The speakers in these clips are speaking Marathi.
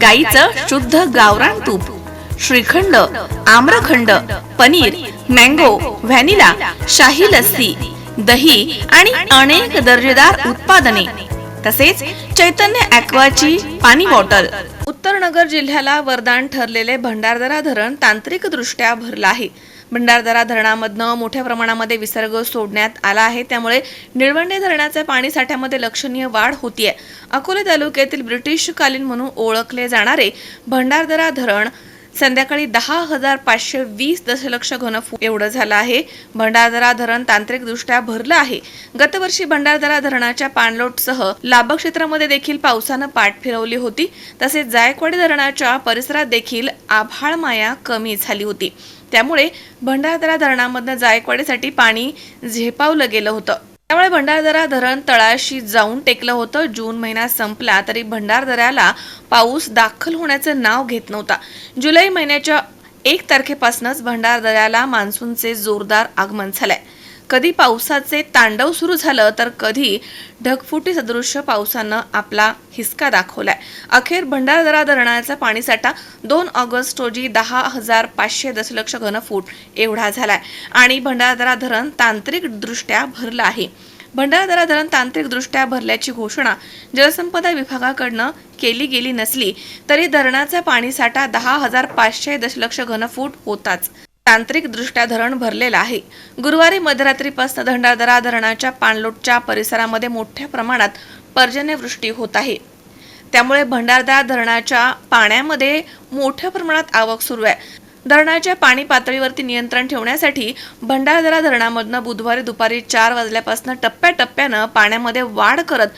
गाईचं शुद्ध गावरान तूप श्रीखंड आम्रखंड पनीर मँगो व्हॅनिला शाही लस्सी दही आणि अनेक दर्जेदार उत्पादने. तसेच चैतन्य ॲक्वाची पाणी बॉटल. उत्तर नगर जिल्ह्याला वरदान ठरलेले भंडारदरा धरण तांत्रिक दृष्ट्या भरलं आहे. भंडारदरा धरणामधनं मोठ्या प्रमाणामध्ये विसर्ग सोडण्यात आला आहे. त्यामुळे निळवंडे धरणाच्या पाणी साठ्यामध्ये लक्षणीय वाढ होतीये. अकोले तालुक्यातील ब्रिटिशकालीन म्हणून ओळखले जाणारे भंडारदरा धरण संध्याकाळी दहा हजार पाचशे वीस दशलक्ष घनफूट एवढं झालं आहे. भंडारदरा धरण तांत्रिकदृष्ट्या भरलं आहे. गतवर्षी भंडारदरा धरणाच्या पाणलोटसह लाभ क्षेत्रामध्ये देखील पावसानं पाठ फिरवली होती. तसेच जायकवाडी धरणाच्या परिसरात देखील आभाळ माया कमी झाली होती. त्यामुळे भंडारदरा धरणामधनं जायकवाडीसाठी पाणी झेपावलं गेलं होतं. त्यामुळे भंडारदरा धरण तळाशी जाऊन टेकलं होतं. जून महिना संपला तरी भंडारदऱ्याला पाऊस दाखल होण्याचं नाव घेत नव्हता. जुलै महिन्याच्या एक तारखेपासूनच भंडारदऱ्याला मान्सूनचे जोरदार आगमन झालंय. कधी पावसाचे तांडव सुरू झालं तर कधी ढगफुटी सदृश्य पावसानं आपला हिसका दाखवला अखेर भंडारदरा धरणाचा पाणीसाठा दोन ऑगस्ट रोजी दहा हजार पाचशे दशलक्ष घनफूट एवढा झालाय. आणि भंडारदरा धरण तांत्रिकदृष्ट्या भरलं आहे. भंडारदरा धरण तांत्रिकदृष्ट्या भरल्याची घोषणा जलसंपदा विभागाकडनं केली गेली नसली तरी धरणाचा पाणीसाठा दहा हजार पाचशे दशलक्ष घनफूट होताच. तांत्रिकदृष्ट्या धरण भरलेलं आहे. गुरुवारी मध्यरात्रीपासून भंडारदरा धरणाच्या पाणलोटच्या परिसरामध्ये मोठ्या प्रमाणात पर्जन्यवृष्टी होत आहे. त्यामुळे भंडारदरा धरणाच्या पाण्यामध्ये मोठ्या प्रमाणात आवक सुरू आहे. धरणाच्या पाणी पातळीवरती नियंत्रण ठेवण्यासाठी भंडारदरा धरणामधनं बुधवारी दुपारी चार वाजल्यापासून टप्प्याटप्प्यानं पाण्यामध्ये वाढ करत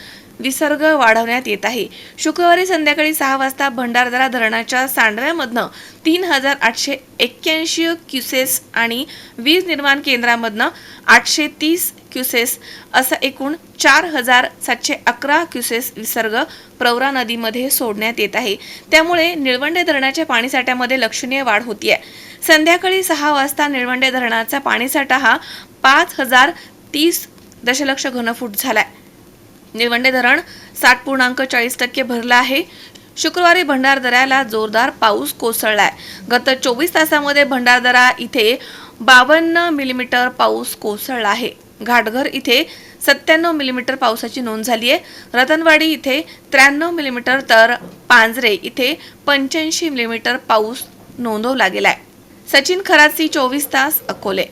विसर्ग वाढवण्यात येत आहे. शुक्रवारी संध्याकाळी सहा वाजता भंडारदरा धरणाच्या सांडव्यामधनं तीन हजार आठशे एक्क्याऐंशी क्युसेस आणि वीज निर्माण केंद्रामधनं आठशे तीस क्युसेस असा एकूण चार हजार सातशे अकरा क्युसेस विसर्ग प्रवरा नदीमध्ये सोडण्यात येत आहे. त्यामुळे निळवंडे धरणाच्या पाणीसाठ्यामध्ये लक्षणीय वाढ होतीये. संध्याकाळी सहा वाजता निळवंडे धरणाचा पाणीसाठा हा पाच हजार तीस दशलक्ष घनफूट झालाय. निळवंडे धरण साठ पूर्णांक चाळीस टक्के भरलं आहे. शुक्रवारी भंडारदऱ्याला जोरदार पाऊस कोसळलाय. गत चोवीस तासामध्ये भंडारदरा इथे बावन्न मिलीमीटर पाऊस कोसळला आहे. घाटघर इथे सत्त्याण्णव मिलीमीटर पावसाची नोंद झाली आहे. रतनवाडी इथे त्र्याण्णव मिलीमीटर तर पांजरे इथे पंच्याऐंशी मिलीमीटर पाऊस नोंदवला गेलाय. सचिन खराची चोवीस तास अकोले.